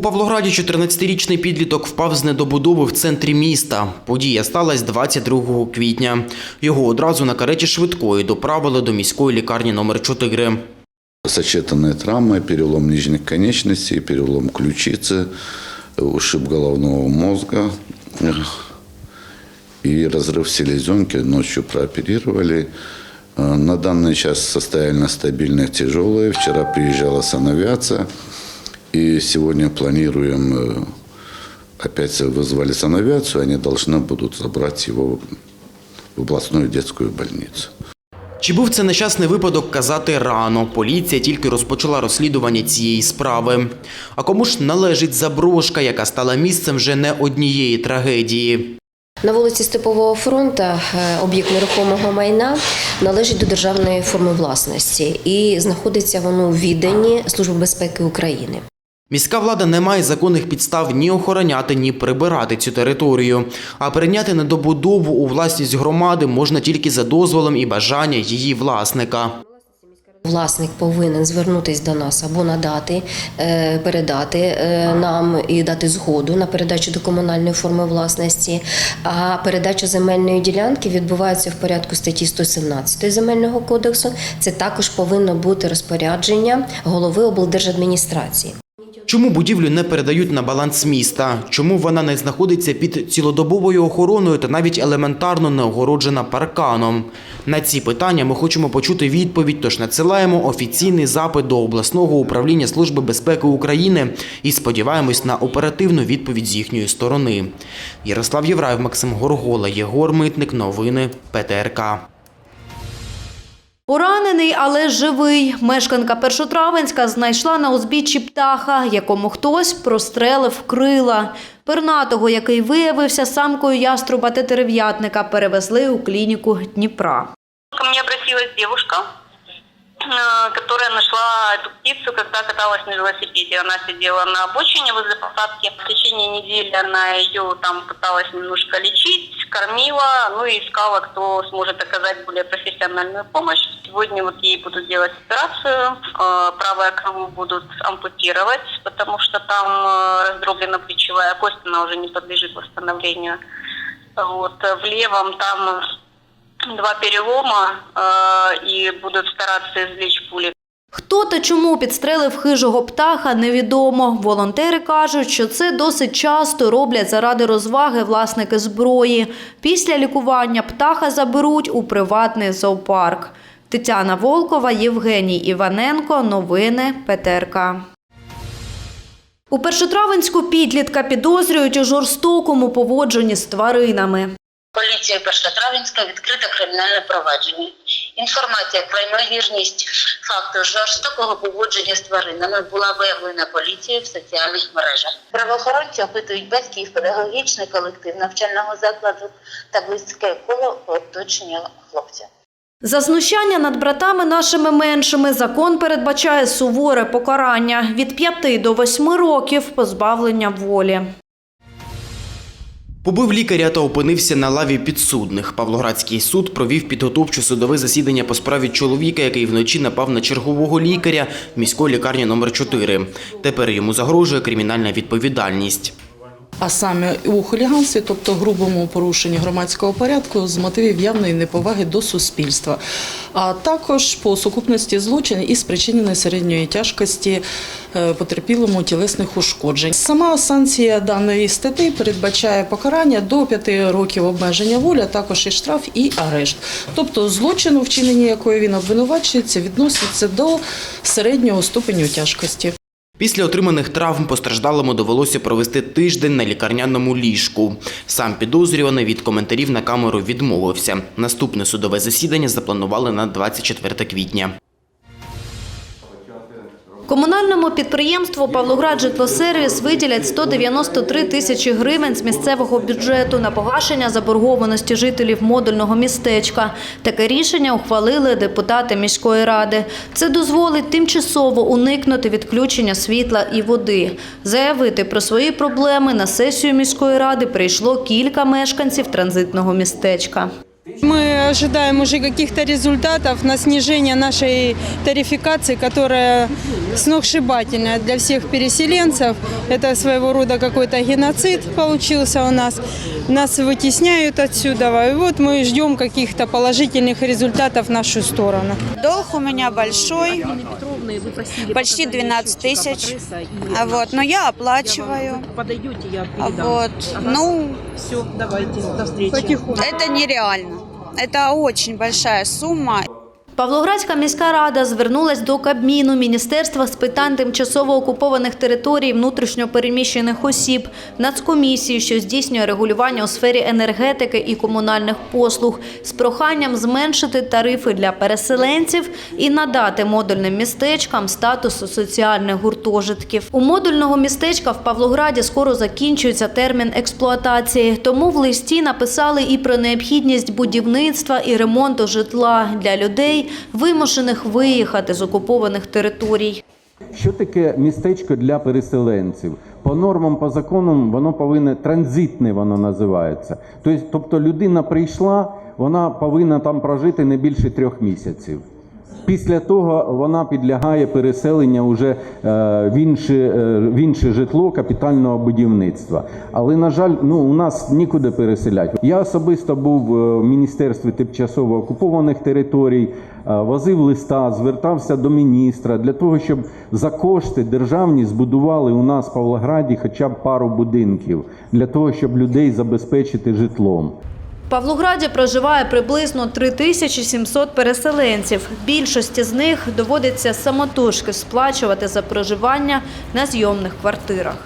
У Павлограді 14-річний підліток впав з недобудови в центрі міста. Подія сталася 22 квітня. Його одразу на кареті швидкої доправили до міської лікарні номер 4. Сочетанные травмы, перелом нижних конечностей, перелом ключицы, ушиб головного мозга э, и разрыв селезенки. Ночью прооперировали. Э, На данный час состояние стабильное, тяжелое. Вчера приезжала санавиация. И сегодня планируем, э, опять вызвали санавиацию, они должны будут забрать его в областную детскую больницу. Чи був це нещасний випадок казати рано? Поліція тільки розпочала розслідування цієї справи. А кому ж належить заброшка, яка стала місцем вже не однієї трагедії? На вулиці Степового фронту е, об'єкт нерухомого майна належить до державної форми власності і знаходиться воно у відданні Служби безпеки України. Міська влада не має законних підстав ні охороняти, ні прибирати цю територію. А перейняти недобудову у власність громади можна тільки за дозволом і бажання її власника. Власник повинен звернутися до нас або надати, е, передати е, нам і дати згоду на передачу до комунальної форми власності. А передача земельної ділянки відбувається в порядку статті 117 земельного кодексу. Це також повинно бути розпорядження голови облдержадміністрації. Чому будівлю не передають на баланс міста? Чому вона не знаходиться під цілодобовою охороною та навіть елементарно не огороджена парканом? На ці питання ми хочемо почути відповідь, тож надсилаємо офіційний запит до обласного управління Служби безпеки України і сподіваємось на оперативну відповідь з їхньої сторони. Ярослав Євраєв, Максим Горгола, Єгор Митник, новини ПТРК. Поранений, але живий. Мешканка Першотравенська знайшла на узбіччі птаха, якому хтось прострелив крила. Пернатого, який виявився самкою яструба тетерев'ятника, перевезли у клініку Дніпра. Ко мені обратилась э, которая нашла эту птицу, когда каталась на велосипеде. Она сидела на обочине возле посадки. В течение недели она ее там пыталась немножко лечить, кормила, ну и искала, кто сможет оказать более профессиональную помощь. Сегодня вот ей будут делать операцию, э, правое крыло будут ампутировать, потому что там э, раздроблена плечевая кость, она уже не подлежит восстановлению. Вот, э, в левом там два перелома э, и будут стараться извлечь пули. Хто та чому підстрелив хижого птаха, невідомо. Волонтери кажуть, що це досить часто роблять заради розваги власники зброї. Після лікування птаха заберуть у приватний зоопарк. Тетяна Волкова, Євгеній Іваненко. Новини ПТРК. У Першотравенську підлітка підозрюють у жорстокому поводженні з тваринами. Поліцією Першотравенська відкрито кримінальне провадження. Інформація про ймовірність факту жорстокого поводження з тваринами була виявлена поліцією в соціальних мережах. Правоохоронці опитують батьків, педагогічний колектив навчального закладу та близьке коло оточення хлопця. За знущання над братами нашими меншими закон передбачає суворе покарання від 5 до 8 років позбавлення волі. Побив лікаря та опинився на лаві підсудних. Павлоградський суд провів підготовче судове засідання по справі чоловіка, який вночі напав на чергового лікаря міської лікарні номер 4 Тепер йому загрожує кримінальна відповідальність. А саме у хуліганстві, тобто грубому порушенні громадського порядку з мотивів явної неповаги до суспільства, а також по сукупності злочинів і спричиненої середньої тяжкості е, потерпілому тілесних ушкоджень. Сама санкція даної статті передбачає покарання до 5 років обмеження волі, а також і штраф, і арешт. Тобто злочину, вчинення якої він обвинувачується, відноситься до середнього ступеню тяжкості. Після отриманих травм постраждалому довелося провести тиждень на лікарняному ліжку. Сам підозрюваний від коментарів на камеру відмовився. Наступне судове засідання запланували на 24 квітня. Комунальному підприємству «Павлоград-Житлосервіс» виділять 193 тисячі гривень з місцевого бюджету на погашення заборгованості жителів модульного містечка. Таке рішення ухвалили депутати міської ради. Це дозволить тимчасово уникнути відключення світла і води. Заявити про свої проблеми на сесію міської ради прийшло кілька мешканців транзитного містечка. Мы ожидаем уже каких-то результатов на снижение нашей тарификации, которая сногсшибательная для всех переселенцев. Это своего рода какой-то геноцид получился у нас. Нас вытесняют отсюда. И вот мы ждем каких-то положительных результатов в нашу сторону. Долг у меня большой, почти 12 тысяч. Вот, но я оплачиваю. А Вот, ну, это нереально. Это очень большая сумма. Павлоградська міська рада звернулась до Кабміну, Міністерства з питань тимчасово окупованих територій, внутрішньо переміщених осіб, Нацкомісії, що здійснює регулювання у сфері енергетики і комунальних послуг, з проханням зменшити тарифи для переселенців і надати модульним містечкам статусу соціальних гуртожитків. У модульного містечка в Павлограді скоро закінчується термін експлуатації, тому в листі написали і про необхідність будівництва і ремонту житла для людей, вимушених виїхати з окупованих територій. Що таке містечко для переселенців? По нормам, по законам воно повинне транзитне воно називається. Тобто, тобто людина прийшла, вона повинна там прожити не більше трьох місяців. Після того вона підлягає переселенню вже е, в інше, е, в інше житло капітального будівництва. Але, на жаль, ну, у нас нікуди переселяти. Я особисто був е, в Міністерстві тимчасово окупованих територій, возив листа, звертався до міністра для того, щоб за кошти державні збудували у нас в Павлограді хоча б пару будинків, для того, щоб людей забезпечити житлом. Павлограді проживає приблизно 3700 переселенців. Більшості з них доводиться самотужки сплачувати за проживання на зйомних квартирах.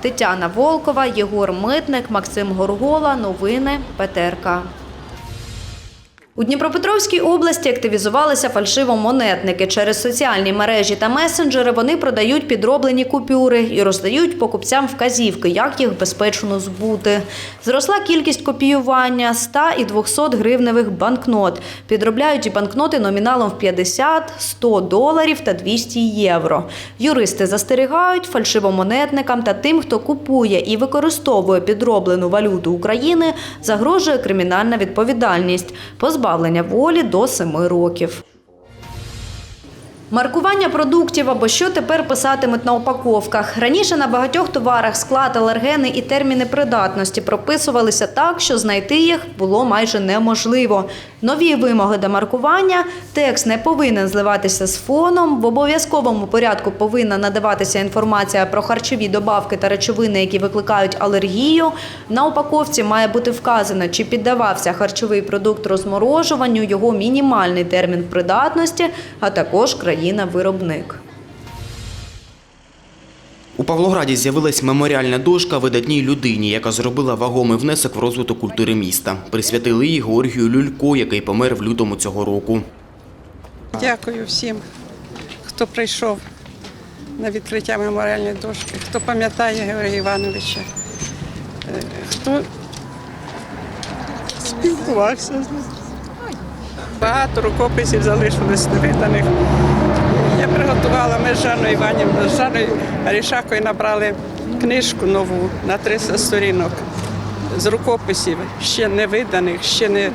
Тетяна Волкова, Єгор Митник, Максим Горгола. Новини ПТРК. У Дніпропетровській області активізувалися фальшивомонетники. Через соціальні мережі та месенджери вони продають підроблені купюри і роздають покупцям вказівки, як їх безпечно збути. Зросла кількість копіювання 100 і 200 гривневих банкнот. Підробляють і банкноти номіналом в 50, 100 доларів та 200 євро. Юристи застерігають фальшивомонетникам та тим, хто купує і використовує підроблену валюту України, загрожує кримінальна відповідальність позбавлення волі до 7 років. Маркування продуктів або що тепер писатимуть на упаковках. Раніше на багатьох товарах склад, алергени і терміни придатності прописувалися так, що знайти їх було майже неможливо. Нові вимоги до маркування текст не повинен зливатися з фоном. В обов'язковому порядку повинна надаватися інформація про харчові добавки та речовини, які викликають алергію. На упаковці має бути вказано, чи піддавався харчовий продукт розморожуванню, його мінімальний термін придатності, а також країна-виробник. У Павлограді з'явилась меморіальна дошка видатній людині, яка зробила вагомий внесок в розвиток культури міста. Присвятили її Георгію Люлько, який помер в лютому цього року. Дякую всім, хто прийшов на відкриття меморіальної дошки, хто пам'ятає Георгія Івановича, е, хто спілкувався з ним. Багато рукописів залишилось невиданих. Я приготувала, ми з Жанною Іванівною, з Жанною Арішакою набрали книжку нову на 300 сторінок з рукописів, ще не виданих, ще не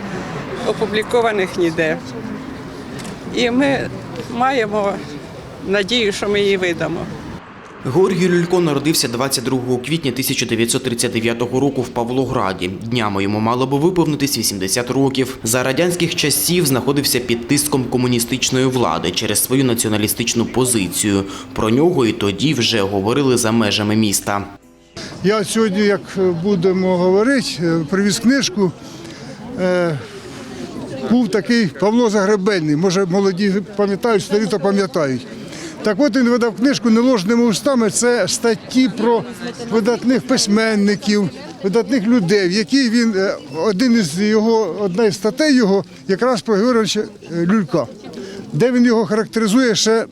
опублікованих ніде. І ми маємо надію, що ми її видамо. Георгій Люлько народився 22 квітня 1939 року в Павлограді. Днями йому мало би виповнитись 80 років. За радянських часів знаходився під тиском комуністичної влади через свою націоналістичну позицію. Про нього і тоді вже говорили за межами міста. Я сьогодні, як будемо говорити, е, привіз книжку. Е, Був такий Павло Загребельний, може молоді пам'ятають, старі то пам'ятають. Так от він видав книжку неложними устами. Це статті про видатних письменників, видатних людей, в якій він е, один із його, одна із статей його якраз про Георгія Люлька, де він його характеризує ще.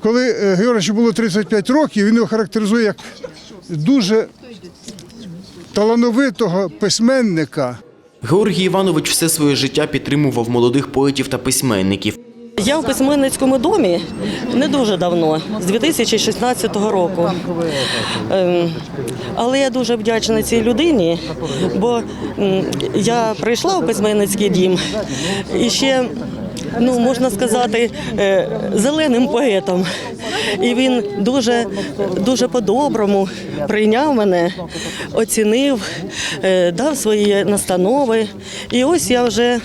коли е, Георгію було 35 років, він його характеризує як дуже талановитого письменника. Георгій Іванович все своє життя підтримував молодих поетів та письменників. Я в письменницькому домі не дуже давно, з 2016 року. Ем, Але я дуже вдячна цій людині, бо я прийшла у письменницький дім і ще, ну можна сказати, е, зеленим поетом. І він дуже, дуже по-доброму прийняв мене, оцінив, е, дав свої настанови. І ось я вже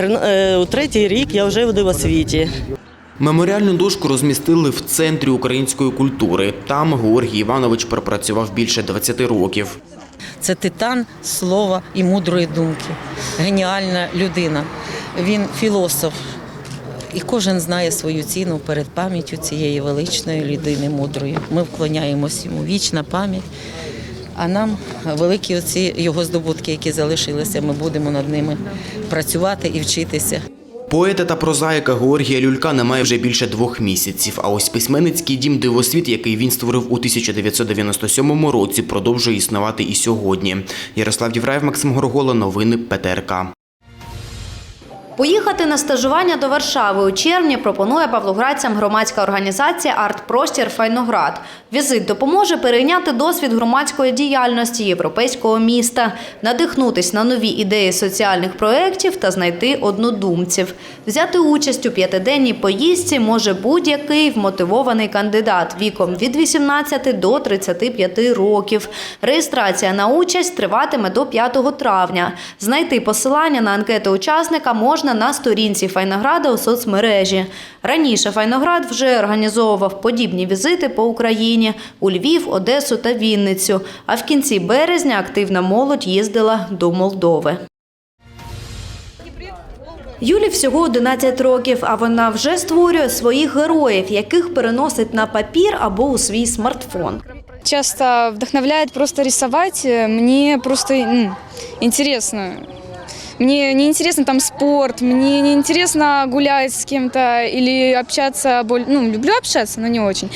е, у третій рік я вже в дивосвіті. Меморіальну дошку розмістили в центрі української культури. Там Георгій Іванович пропрацював більше 20 років. Це титан слова і мудрої думки. Геніальна людина. Він філософ. І кожен знає свою ціну перед пам'яттю цієї величної людини мудрої. Ми вклоняємось йому. Вічна пам'ять. А нам великі оці його здобутки, які залишилися, ми будемо над ними працювати і вчитися. Поета та прозаїка Георгія Люлька немає вже більше двох місяців. А ось письменницький дім Дивосвіт, який він створив у 1997 році, продовжує існувати і сьогодні. Ярослав Євраєв, Максим Горгола, новини ПТРК. Поїхати на стажування до Варшави у червні пропонує павлоградцям громадська організація «Артпростір Файноград». Візит допоможе перейняти досвід громадської діяльності європейського міста, надихнутись на нові ідеї соціальних проєктів та знайти однодумців. Взяти участь у п'ятиденній поїздці може будь-який вмотивований кандидат віком від 18 до 35 років. Реєстрація на участь триватиме до 5 травня. Знайти посилання на анкети учасника можна на сторінці Файнограда у соцмережі. Раніше Файноград вже організовував подібні візити по Україні у Львів, Одесу та Вінницю. А в кінці березня активна молодь їздила до Молдови. Юлі всього 11 років, а вона вже створює своїх героїв, яких переносить на папір або у свій смартфон. Часто вдохновляет просто рисовать. Мне просто м, интересно. Мне не интересно там спорт, мне не интересно гулять с кем-то или общаться. боль- Ну, люблю общаться, но не очень.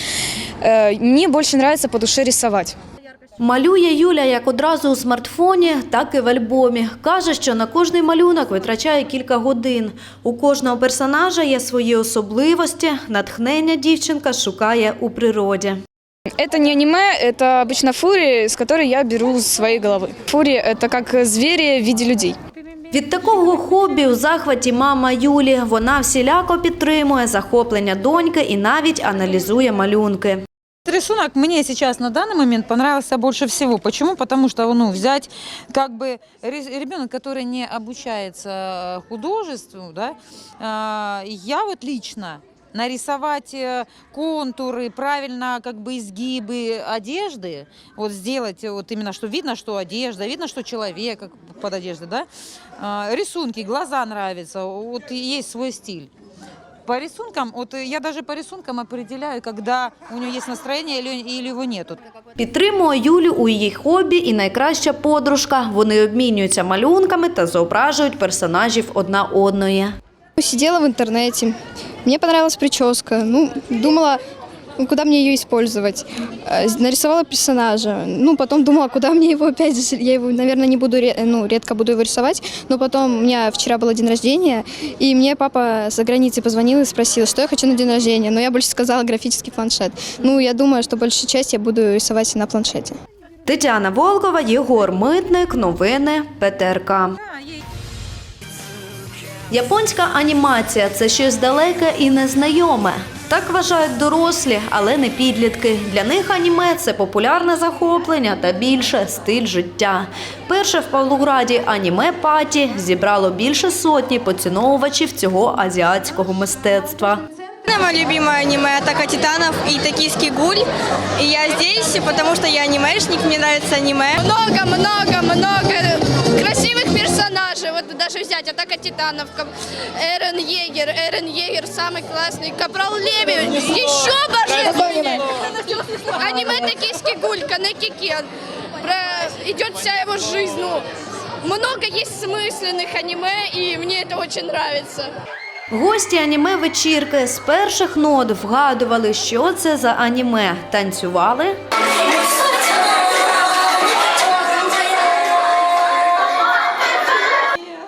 Э, Мне больше нравится по душе рисовать. Малює Юля як одразу у смартфоні, так і в альбомі. Каже, що на кожний малюнок витрачає кілька годин. У кожного персонажа є свої особливості. Натхнення дівчинка шукає у природі. Это не аниме, это обычно фури, с которой я беру из своей головы. Фури – это как звери в виде людей. Від такого хобі у захваті мама Юлі. Вона всіляко підтримує захоплення доньки і навіть аналізує малюнки. Рисунок мне сейчас на данный момент понравился больше всего. Почему? Потому что ну, взять как бы ре- ребенок, который не обучается э, художеству, да, а, я вот лично нарисовать э, контуры, правильно как бы изгибы одежды, вот сделать вот именно, что видно, что одежда, видно, что человек как под одеждой, да, А, рисунки, глаза нравятся, вот есть свой стиль. По рисункам, вот я даже по рисункам определяю, когда у нее есть настроение или, или его нету. Підтримує Юлю у її хобі і найкраща подружка. Вони обмінюються малюнками та зображують персонажів одна одної. Сидела в интернете, мне понравилась прическа, ну, думала, куда мне ее использовать. Э, Нарисовала персонажа, ну, потом думала, куда мне его опять, я его, наверное, не буду, ну, редко буду его рисовать, но потом у меня вчера был день рождения, и мне папа за границей позвонил и спросил, что я хочу на день рождения, но я больше сказала графический планшет. Ну, я думаю, что большую часть я буду рисовать на планшете. Тетяна Волкова, Єгор Митник, новини ПТРК. Японська анімація це щось далеке і незнайоме. Так вважають дорослі, але не підлітки. Для них аніме це популярне захоплення та більше стиль життя. Перше в Павлограді аніме паті зібрало більше сотні поціновувачів цього азіатського мистецтва. Моя любимое аниме «Атака титанов» и «Токийский гуль». И я здесь, потому что я анимешник, мне нравится аниме. Много, много, много красивых персонажей. Вот даже взять Атака Титанов, Кап- Эрен Егер, Эрен Егер самый классный, Капрал Леви, еще божественнее. Аниме Токийский гуль, Канекикен. Про... Идет вся его жизнь. Ну, много есть смысленных аниме, и мне это очень нравится. Гості аніме вечірки з перших нот вгадували, що це за аніме, танцювали.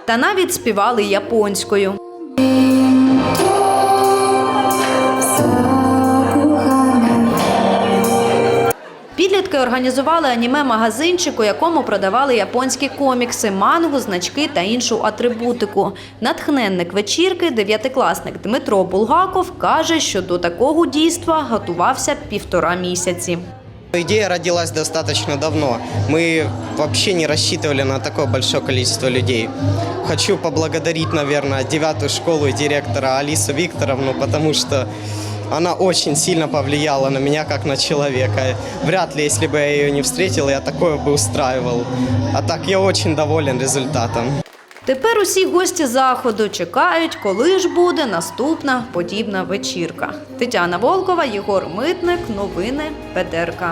та навіть співали японською. Підлітки організували аніме-магазинчик, у якому продавали японські комікси, мангу, значки та іншу атрибутику. Натхненник вечірки, дев'ятикласник Дмитро Булгаков каже, що до такого дійства готувався півтора місяці. Идея родилась достаточно давно. Мы вообще не рассчитывали на такое большое количество людей. Хочу поблагодарить, наверное, девятую школу и директора Алису Викторовну, потому что она очень сильно повлияла на меня как на человека. Вряд ли, если бы я ее не встретил, я такое бы устраивал. А так я очень доволен результатом. Тепер усі гості заходу чекають, коли ж буде наступна подібна вечірка. Тетяна Волкова, Єгор Митник, новини ПТРК.